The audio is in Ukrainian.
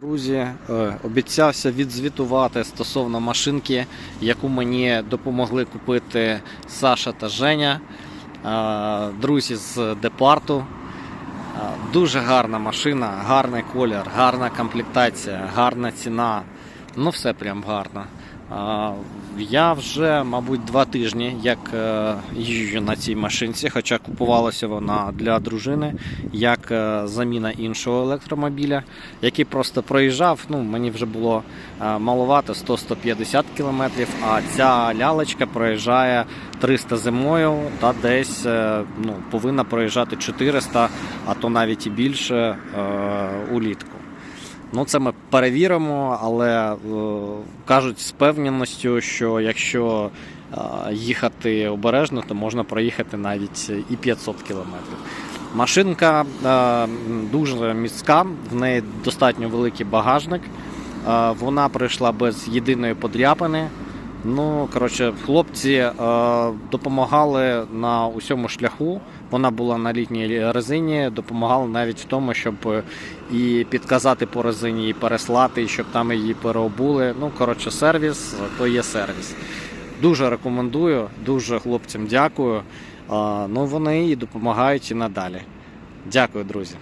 Друзі, е, обіцявся відзвітувати стосовно машинки, яку мені допомогли купити Саша та Женя, е, друзі з департу. Е, Дуже гарна машина, гарний колір, гарна комплектація, гарна ціна. Ну, все прям гарно. Я вже, мабуть, два тижні як е, їжджу на цій машинці, хоча купувалася вона для дружини як е, заміна іншого електромобіля, який просто проїжджав. Ну, мені вже було е, маловато 100-150 кілометрів, а ця лялечка проїжджає 300 зимою та десь ну, повинна проїжджати 400, а то навіть і більше улітку. Ну, це ми перевіримо, але е, кажуть з певненістю, що якщо е, їхати обережно, то можна проїхати навіть і 500 кілометрів. Машинка е, дуже міцка, в неї достатньо великий багажник. Вона прийшла без єдиної подряпини. Ну, коротше, хлопці е, допомагали на усьому шляху. Вона була на літній резині, допомагали навіть в тому, щоб е, і підказати по резині, і переслати, і щоб там її переобули. Ну, коротше, сервіс то є сервіс. Дуже рекомендую, дуже хлопцям дякую. Е, ну, вони і допомагають і надалі. Дякую, друзі.